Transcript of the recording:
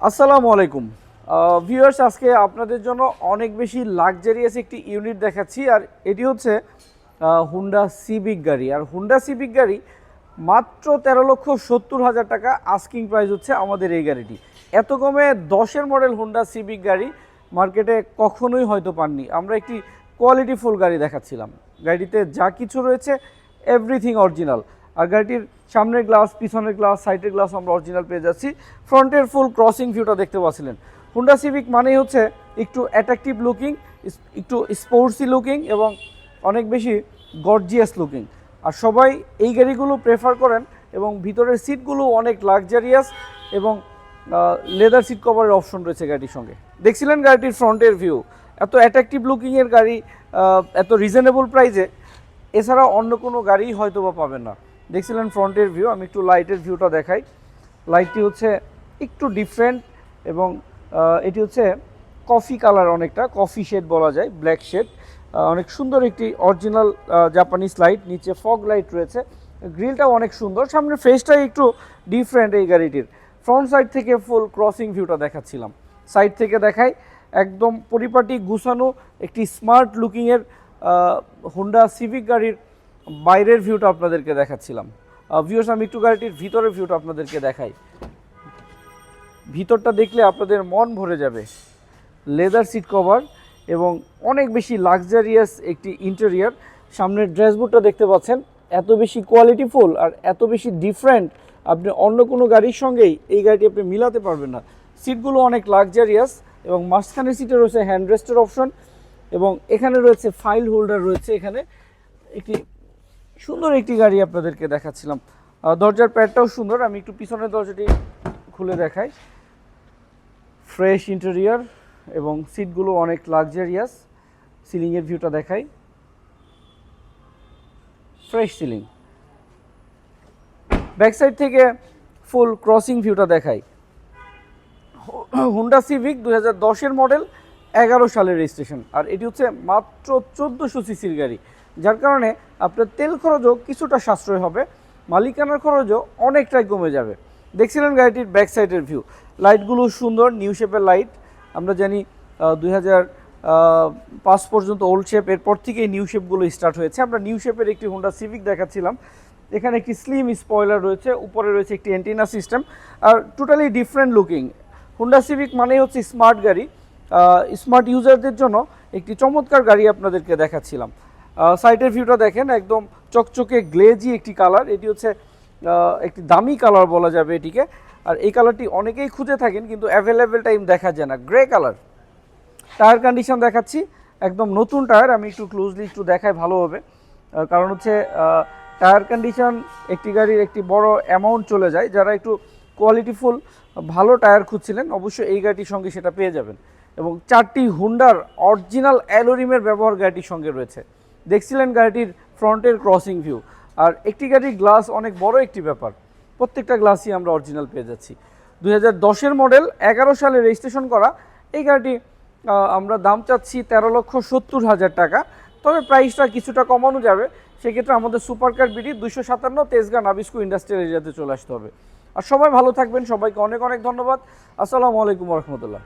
আসসালামু আলাইকুম। ভিউয়ার্স আজকে আপনাদের জন্য অনেক বেশি লাক্সারিয়াস একটি ইউনিট দেখাচ্ছি, আর এটি হচ্ছে হুন্ডা সিভিক গাড়ি। আর হুন্ডা সিভিক গাড়ি মাত্র তেরো লক্ষ সত্তর হাজার টাকা আস্কিং প্রাইস হচ্ছে আমাদের এই গাড়িটি। এত কমে দশের মডেল হুন্ডা সিভিক গাড়ি মার্কেটে কখনোই হয়তো পাননি। আমরা একটি কোয়ালিটিফুল গাড়ি দেখাচ্ছিলাম। গাড়িতে যা কিছু রয়েছে এভরিথিং অরিজিনাল আর গাড়িটির সামনের গ্লাস পিছনের গ্লাস সাইডের গ্লাস আমরা অরিজিনাল পেয়ে যাচ্ছি। ফ্রন্টের ফুল ক্রসিং ভিউটা দেখতে পাচ্ছিলেন। হুন্ডা সিভিক মানেই হচ্ছে একটু অ্যাট্রাকটিভ লুকিং একটু স্পোর্টসি লুকিং এবং অনেক বেশি গর্জিয়াস লুকিং আর সবাই এই গাড়িগুলো প্রেফার করেন এবং ভিতরের সিটগুলো অনেক লাক্সারিয়াস এবং লেদার সিট কভারের অপশন রয়েছে গাড়ির সঙ্গে। দেখছিলেন গাড়িটির ফ্রন্টের ভিউ এত অ্যাট্রাকটিভ লুকিংয়ের গাড়ি এত রিজনেবল প্রাইসে এছাড়া অন্য কোনো গাড়ি হয়তো বা পাবেন না। দেখছিলেন ফ্রন্টের ভিউ, আমি একটু লাইটের ভিউটা দেখাই। লাইটটি হচ্ছে একটু ডিফারেন্ট এবং এটি হচ্ছে কফি কালার অনেকটা কফি শেড বলা যায় ব্ল্যাক শেড অনেক সুন্দর একটি অরিজিনাল জাপানিজ লাইট নিচে ফগ লাইট রয়েছে। গ্রিলটাও অনেক সুন্দর, সামনের ফেসটাই একটু ডিফারেন্ট এই গাড়িটির। ফ্রন্ট সাইড থেকে ফুল ক্রসিং ভিউটা দেখাচ্ছিলাম। সাইড থেকে দেখাই, একদম পরিপাটি, গুছানো, একটি স্মার্ট লুকিংয়ের হুন্ডা সিভিক গাড়ির বাইরের ভিউটা আপনাদেরকে দেখাচ্ছিলাম। ভিউস আমি একটু গাড়িটির ভিতরের ভিউটা আপনাদেরকে দেখাই। ভিতরটা দেখলে আপনাদের মন ভরে যাবে। লেদার সিট কভার এবং অনেক বেশি লাক্সারিয়াস একটি ইন্টেরিয়ার সামনের ড্রেসবোর্ডটা দেখতে পাচ্ছেন, এত বেশি কোয়ালিটিফুল আর এত বেশি ডিফারেন্ট আপনি অন্য কোনো গাড়ির সঙ্গেই এই গাড়িটি আপনি মিলাতে পারবেন না। সিটগুলো অনেক লাক্সারিয়াস এবং মাঝখানের সিটে রয়েছে হ্যান্ড রেস্টের অপশন এবং এখানে রয়েছে ফাইল হোল্ডার রয়েছে এখানে। একটি সুন্দর একটি গাড়ি আপনাদেরকে দেখাচ্ছিলাম। দরজার প্যাডটাও সুন্দর, আমি একটু পিছনের দরজাটি খুলে দেখাই। ফ্রেশ ইন্টেরিয়ার এবং সিটগুলো অনেক লাক্সারিয়াস সিলিংয়ের ভিউটা দেখাই। ফ্রেশ সিলিং ব্যাক সাইড থেকে ফুল ক্রসিং ভিউটা দেখাই। হুন্ডা সিভিক দু হাজার মডেল এগারো সালের রেজিস্ট্রেশন। আর এটি হচ্ছে মাত্র চোদ্দোশো সিসির গাড়ি। যার কারণে আপনার তেল খরচও কিছুটা সাশ্রয় হবে, মালিকানার খরচও অনেকটাই কমে যাবে। দেখছিলেন গাড়িটির ব্যাক সাইডের ভিউ। লাইটগুলো সুন্দর, নিউ শেপের লাইট। আমরা জানি দুই পাঁচ পর্যন্ত ওল্ড শেপ। এরপর থেকেই নিউ শেপগুলো স্টার্ট হয়েছে। আমরা নিউ শেপের একটি হুন্ডা সিভিক দেখাচ্ছিলাম। এখানে একটি স্লিম স্পয়লার রয়েছে। উপরে রয়েছে একটি অ্যান্টিনা সিস্টেম আর totally different looking Honda Civic মানেই হচ্ছে স্মার্ট গাড়ি। স্মার্ট ইউজারদের জন্য একটি চমৎকার গাড়ি আপনাদেরকে দেখাচ্ছিলাম। সাইটের ভিউটা দেখেন, একদম চকচকে গ্লেজি একটি কালার এটি হচ্ছে একটি দামি কালার বলা যাবে এটিকে। আর এই কালারটি অনেকেই খুঁজে থাকেন, কিন্তু অ্যাভেলেবেল টাইম দেখা যায় না। গ্রে কালার টায়ার কন্ডিশন দেখাচ্ছি। একদম নতুন টায়ার আমি একটু ক্লোজলি একটু দেখাই ভালো হবে। কারণ হচ্ছে টায়ার কন্ডিশন একটি গাড়ির একটি বড় অ্যামাউন্ট চলে যায়। যারা একটু কোয়ালিটিফুল ভালো টায়ার খুঁজছিলেন, অবশ্যই এই গাড়িটির সঙ্গে সেটা পেয়ে যাবেন। এবং চারটি হুন্ডার অরিজিনাল অ্যালোরিমের ব্যবহার গাড়িটির সঙ্গে রয়েছে। দেখছিলেন গাড়িটির ফ্রন্টের ক্রসিং ভিউ আর একটি গাড়ির গ্লাস অনেক বড় একটি ব্যাপার। প্রত্যেকটা গ্লাসই আমরা অরিজিনাল পেয়ে যাচ্ছি। দুই হাজার মডেল এগারো সালে রেজিস্ট্রেশন করা। এই গাড়িটি আমরা দাম চাচ্ছি তেরো লক্ষ সত্তর হাজার টাকা। তবে প্রাইসটা কিছুটা কমানো যাবে। সেক্ষেত্রে আমাদের সুপার কার বিডি দুশো সাতান্ন, তেজগাঁ নাবিস্কু ইন্ডাস্ট্রিয়াল এরিয়াতে চলে আসতে হবে। আর সবাই ভালো থাকবেন। সবাইকে অনেক অনেক ধন্যবাদ। আসসালামু আলাইকুম রহমতুল্লাহ।